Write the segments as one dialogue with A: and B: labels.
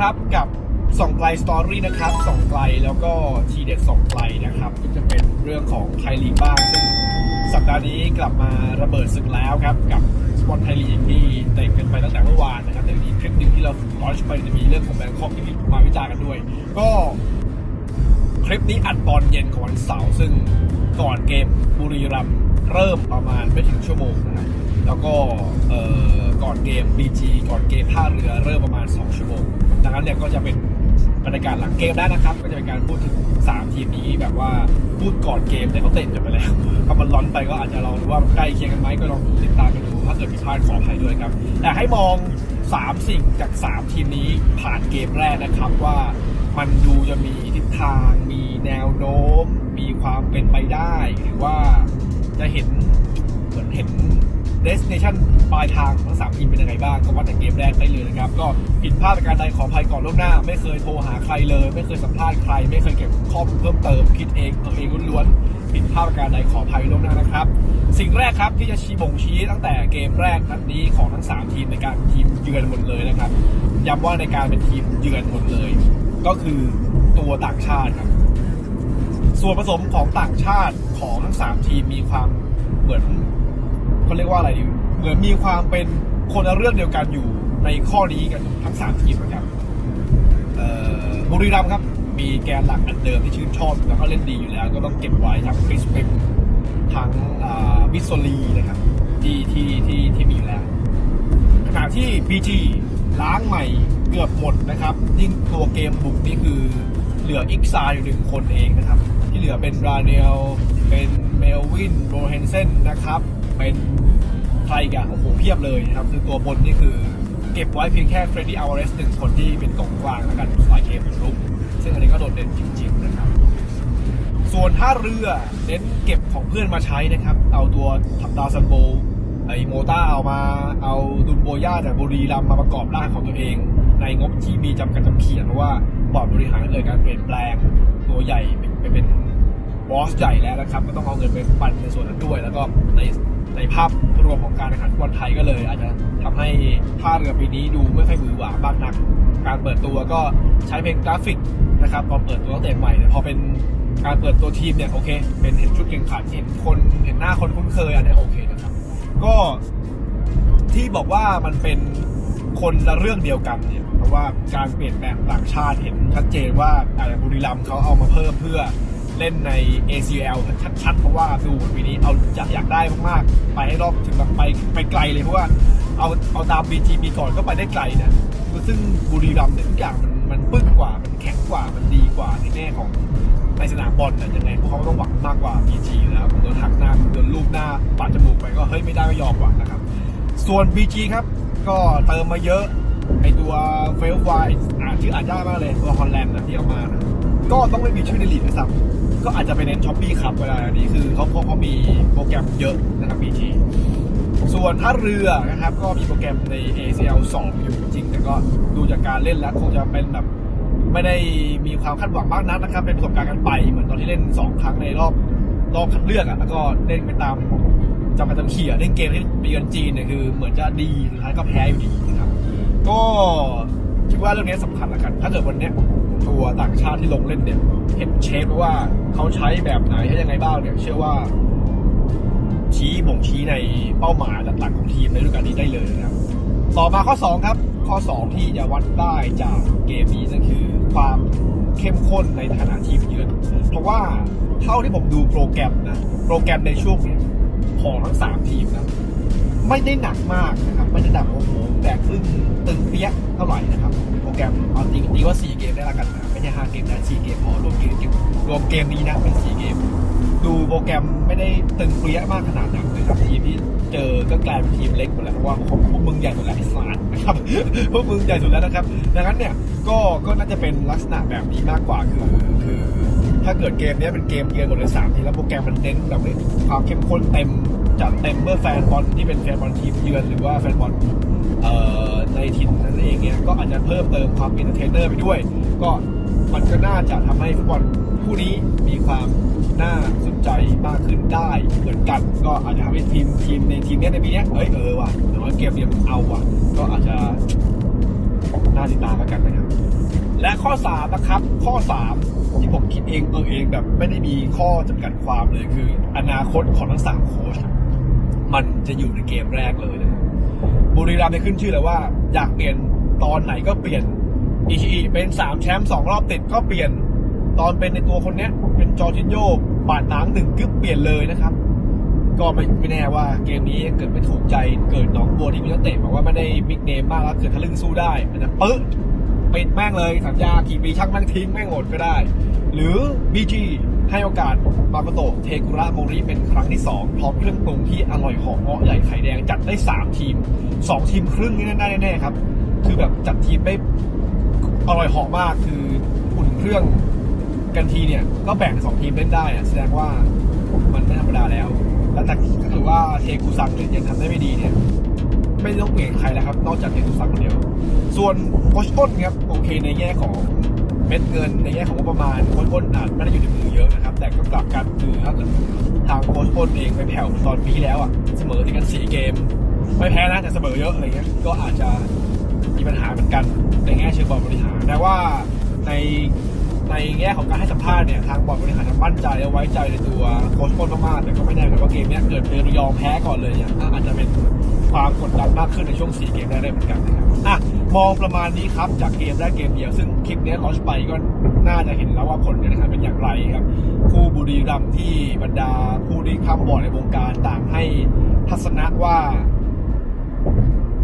A: ครับกับสองไกลสตอรี่นะครับสองไกลแล้วก็ทีเด็ดสองไกลนะครับก็จะเป็นเรื่องของไทยลีกบ้างซึ่งสัปดาห์นี้กลับมาระเบิดศึกแล้วครับ กับสปอนไทยลีกที่เตะกันไปตั้งแต่เมื่อวานนะครับแต่อีคลิปหนึ่งที่เราลอนช์ไปจะมีเรื่องของแบงคอกที่มาวิจารณ์กันด้วย ก็คลิปนี้อัดตอนเย็นของวันเสาร์ซึ่งก่อนเกมบุรีรัมย์เริ่มประมาณไม่ถึงชั่วโมงนะครับแล้วก็ก่อนเกม BG ก่อนเกมท่าเรือเริ่มประมาณ 2 ชั่วโมง ดังนั้นเนี่ยก็จะเป็นบรรยากาศหลังเกมได้นะครับ ก็จะเป็นการพูดถึง3ทีมนี้แบบว่าพูดก่อนเกมแต่เขาเตะจบไปแล้วถ้ามันร้อนไปก็อาจจะลองดูว่าใกล้เคียงกันไหมก็ลองติดตามกันดูถ้าเกิดผิดพลาดขออภัยด้วยครับแต่ให้มอง 3 สิ่งจาก 3 ทีมนี้ผ่านเกมแรกนะครับว่ามันดูจะมีทิศทาง มีแนวโน้ม มีความเป็นไปได้ หรือว่าจะเห็นเหมือนเห็น destination ปลายทางของทั้งสามทีมเป็นยังไงบ้างก็วัดจากเกมแรกได้เลยนะครับ ก็ผิดพลาดประการใดขออภัยก่อนล่วงหน้า ไม่เคยโทรหาใครเลย ไม่เคยสัมภาษณ์ใคร ไม่เคยเก็บข้อมูลเพิ่มเติมคิดเองเอาเองล้วนๆผิดพลาดประการใดขออภัยล่วงหน้านะครับ สิ่งแรกครับที่จะชี้บ่งชี้ตั้งแต่เกมแรกนัดนี้ของทั้งสามทีมในการทีมเยือนหมดเลยนะครับย้ำว่าในการเป็นทีมเยือนหมดเลย ก็คือตัวต่างชาติครับส่วนผสมของต่างชาติของทั้งสามทีมมีความเหมือน เขาเรียกว่าอะไรดีเหมือนมีความเป็นคนละเรื่องเดียวกันอยู่ในข้อนี้กันทั้งสามทีมนะครับบุรีรัมย์ครับ มีแกนหลักอันเดิมที่ชื่นชอบแล้วก็เล่นดีอยู่แล้ว ก็ต้องเก็บไว้ทั้งคริสเปมทั้งวิสโซลีนะครับที่ที่ที่ที่มีอยู่แล้วขณะที่ BG ล้างใหม่เกือบหมดนะครับยิ่งตัวเกมบุกนี่คือเหลืออิกซาอยู่หนึ่งคนเองนะครับ ที่เหลือเป็นราเนลเป็นเมลวินโรเฮนเซนนะครับ เป็นใครกันโอ้โหเพียบเลยนะครับ คือตัวบนนี่คือเก็บไว้เพียงแค่เฟรดดี้อัลเรสหนึ่งคนที่เป็นกองกลางแล้วกันสายเกมรุก ซึ่งอันนี้ก็โดดเด่นจริง ๆ นะครับ ส่วนท่าเรือเน้นเก็บของเพื่อนมาใช้นะครับ เอาตัวทับดาวซันโบไอโมต้าเอามาเอาดุนโบย่าจากบุรีรัมมาประกอบร่างของตัวเอง ในงบที่มีจำกัดจำเขียนเพราะว่าบอร์ดบริหารเลยการเปลี่ยนแปลงตัวใหญ่ไปเป็นบอสใหญ่แล้วนะครับ ก็ต้องเอาเงินไปปันในส่วนนั้นด้วย แล้วก็ใน ในภาพรวมของการแข่งขันฟุตบอลไทยก็เลย อาจจะทำให้ท่าเรือปีนี้ดูไม่ค่อยหวือหวาบมากนัก การเปิดตัวก็ใช้เพลงกราฟิกนะครับตอนเปิดตัวตั้งแต่ใหม่เนี่ยพอเป็นการเปิดตัวทีมเนี่ยโอเค เป็นเห็นชุดแข่งขันเห็นคนเห็นหน้าคนคุ้นเคยอันเนี้ยโอเคนะครับ ก็ที่บอกว่ามันเป็นคนละเรื่องเดียวกันเนี่ยเพราะว่าการเปลี่ยนแปลงต่างชาติเห็นชัดเจนว่าอาบุรีรัมย์เขาเอามาเพิ่มเพื่อ เล่นใน ACL ชัดๆ เพราะว่าดูปีนี้เอาจะอยากได้มากๆ ไปให้รอบถึงแบบไปไปไกลเลยเพราะว่าเอาเอาตาม BG ปีก่อนก็ไปได้ไกลนะซึ่งบุรีรัมย์เนี่ยทุกอย่างมันมันปึ้งกว่า มันแข็งกว่ามันดีกว่าในแง่ของในสนามบอลเนี่ยยังไงพวกเขาต้องหวังมากกว่า BG อยู่แล้วผมโดนหักหน้าโดนลูกหน้าปาดจมูกไปก็เฮ้ยไม่ได้ไม่ยอมว่ะนะครับ ส่วน BG ครับก็เติมมาเยอะไอตัวเฟลไวอ่านชื่ออ่านยากมากเลยตัวฮอลแลนด์นะที่เอามานะก็ต้องไม่มีชื่อในลีกด้วยซ้ำ ก็อาจจะไปเน้นช้อปปี้ครับเวลาอันนี้คือเขาเพราะเขามีโปรแกรมเยอะนะครับ BG ส่วนท่าเรือนะครับก็มีโปรแกรมใน ACL 2 อยู่จริง แต่ก็ดูจากการเล่นแล้วคงจะเป็นแบบไม่ได้มีความคาดหวังมากนักนะครับ เป็นประสบการณ์กันไปเหมือนตอนที่เล่น 2 ครั้งในรอบรอบคัดเลือกอะแล้วก็เล่นไปตามจำกัดจำเขี่ยเล่นเกมที่ปีกันจีนเนี่ยคือเหมือนจะดีสุดท้ายก็แพ้อยู่ดีนะครับ ก็คิดว่าเรื่องนี้สำคัญละกัน ถ้าเกิดวันนี้ ตัวต่างชาติที่ลงเล่นเนี่ย เห็นเชฟว่าเขาใช้แบบไหนใช้ยังไงบ้างเนี่ย เชื่อว่า ชี้บ่งชี้ในเป้าหมายหลักๆของทีมในฤดูกาลนี้ได้เลยนะครับ ต่อมาข้อ 2 ครับ ข้อ 2 ที่จะวัดได้จากเกมนี้นั่นคือความเข้มข้นในฐานะทีมเยือนเพราะว่าเท่าที่ผมดูโปรแกรมนะ โปรแกรมในช่วงเนี้ยของทั้ง 3 ทีมนะไม่ได้หนักมากนะครับ ไม่ได้หนักโอ้โหแบกซึ่งตึงเปี้ยเท่าไหร่นะครับ โปรแกรมเอาจริ งตีว่า 4 เกมได้ละกันนะไม่ใช่5เกมนะ4เกมพอรวมเกมรวมเกมนี้นะเป็น 4 เกม ดูโปรแกรมไม่ได้ตึงเปรี้ยมากขนาดนั้นนะครับทีมที่เจอก็กลายเป็นทีมเล็กหมดแล้วเพราะว่าพวกมึงใหญ่สุดแล้วไอ้สารนะครับพวกมึงใหญ่สุดแล้วนะครับ ดังนั้นเนี่ยก็ก็น่าจะเป็นลักษณะแบบนี้มากกว่าคือคือถ้าเกิดเกมนี้เป็นเกมเยือนหมดเลยสามทีแล้วโปรแกรมมันเน้นแบบความเข้มข้นเต็มจัดเต็มเมื่อแฟนบอลที่เป็นแฟนบอลทีมเยือนหรือว่าแฟนบอล ในถิ่นนั่นเองเนี่ยก็อาจจะเพิ่มเติมความอินเตอร์เทนเนอร์ไปด้วย ก็มันก็น่าจะทำให้ฟุตบอลคู่นี้มีความน่าสนใจมากขึ้นได้เหมือนกัน ก็อาจจะทำให้ทีมทีมในทีมเนี้ยในปีนี้เอ้ยเออว่ะหรือว่าเกมเดียมันเอาว่ะ ก็อาจจะน่าติดตามแล้วกันนะครับและข้อ3นะครับข้อ 3 ที่ผมคิดเองเออเองแบบไม่ได้มีข้อจำกัดความเลยคือ อนาคตของทั้งสามโค้ชมันจะอยู่ในเกมแรกเลยนะ บุรีรัมย์ได้ขึ้นชื่อเลยว่า อยากเปลี่ยนตอนไหนก็เปลี่ยนอิชิอิเป็นสามแชมป์สองรอบติดก็เปลี่ยนตอนเป็นในตัวคนเนี้ย เป็นจอร์จินโยบาดหนังหนึ่งกึ๊บเปลี่ยนเลยนะครับ ก็ไม่ไม่แน่ว่าเกมนี้เกิดไม่ถูกใจเกิดหนองบัวที่มีนักเตะบอกว่าไม่ได้บิ๊กเนมมากแล้วเกิดทะลึ่งสู้ได้มันจะปึ๊ดปิดแม่งเลยสัญญากี่ปีช่างแม่งทิ้งแม่งหมดก็ได้ หรือ BG ให้โอกาสมาโกโตะเทกุระโมริเป็นครั้งที่ 2 พร้อมเครื่องปรุงที่อร่อยหอมเงาะใหญ่ไข่แดงจัดได้ 3 ทีม 2 ทีมครึ่งนี่แน่ๆแน่ครับ คือแบบจัดทีมได้อร่อยหอมมากคืออุ่นเครื่องกันทีเนี่ย ก็แบ่งสองทีมเล่นได้แสดงว่ามันไม่ธรรมดาแล้วแล้วแต่ถ้าเกิดว่าเทกูซังเนี่ยยังทำได้ไม่ดีเนี่ยไม่ต้องเปลี่ยนใครแล้วครับ นอกจากเทกูซังคนเดียว ส่วนโคชอ้นครับโอเคในแง่ของ เม็ดเงินในแง่ของงบประมาณโคชอ้นอาจไม่ได้อยู่ในมือเยอะนะครับ แต่ก็กลับกันคือถ้าเกิดทางโคชอ้นเองไปแผ่วตอนปีที่แล้วอะเสมอที่กันสี่เกม ไม่แพ้นะแต่เสมอเยอะอะไรเงี้ยก็อาจจะมีปัญหาเหมือนกันในแง่เชิงบอลบริหารแต่ว่าในในแง่ของการให้สัมภาษณ์เนี่ยทางบอลบริหารมั่นใจและไว้ใจในตัวโค้ชอ้นมากๆแต่ก็ไม่แน่เหมือนกันว่าเกมนี้เกิดเปนรยองแพ้ก่อนเลยเนี่ยอาจจะเป็นความกดดันมากขึ้นในช่วง 4 เกมแรกได้เหมือนกันนะครับอะ มองประมาณนี้ครับจากเกมแรกเกมเดียว ซึ่งคลิปนี้ลอนชไปก็น่าจะเห็นแล้วว่าผลการแข่งขันเป็นอย่างไรครับ คู่บุรีรัมย์ที่บรรดาผู้ที่ข้ามบอลในวงการต่างให้ทัศนะว่า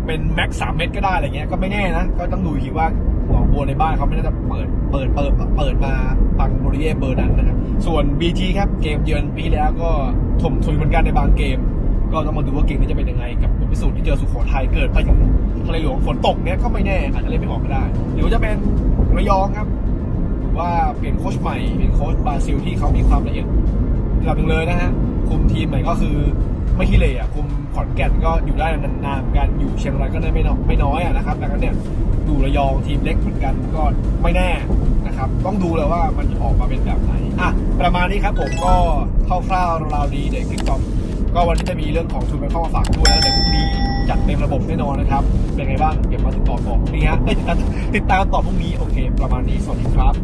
A: เป็นแม็กสามเม็ดก็ได้อะไรเงี้ยก็ไม่แน่นะ ก็ต้องดูอีกทีว่าหนองบัวในบ้านเขาไม่น่าจะเปิดเปิดเปิดเปิดมาปังโบริเย่เบอร์นั้นนะครับส่วน BG ครับเกมเยือนปีแล้วก็ถมทุยเหมือนกันในบางเกม ก็ต้องมาดูว่าเกมนี้จะเป็นยังไงกับผลพิสูจน์ที่เจอสุโขทัยเกิดไปถึงทะเลหลวงฝนตกเนี้ยก็ไม่แน่อาจจะเล่นไม่ออกก็ได้หรือจะเป็นระยองครับหรือว่าเปลี่ยนโค้ชใหม่เป็นโค้ชบราซิลที่เขามีความละเอียดระดับหนึ่งเลยนะฮะคุมทีมใหม่ก็คือไม่ขี้เหร่อะคุมขอนแก่นก็อยู่ได้นานๆเหมือนกันอยู่เชียงรายก็ได้ไม่น้อยไม่น้อยอะนะครับดังนั้นเนี่ยดูระยองทีมเล็กเหมือนกันก็ไม่แน่นะครับ ต้องดูเลยว่ามันออกมาเป็นแบบไหนอะประมาณนี้ครับผมก็คร่าวๆราวดีเด็กกิ๊กต็อ ก็วันนี้จะมีเรื่องของทุนไปเข้ามาฝากด้วยแล้วในพรุ่งนี้จัดเต็มระบบแน่นอนนะครับ เป็นไงบ้างเก็บมาติดต่อต่อพรุ่งนี้ฮะติดตามต่อพรุ่งนี้โอเค ประมาณนี้สวัสดีครับ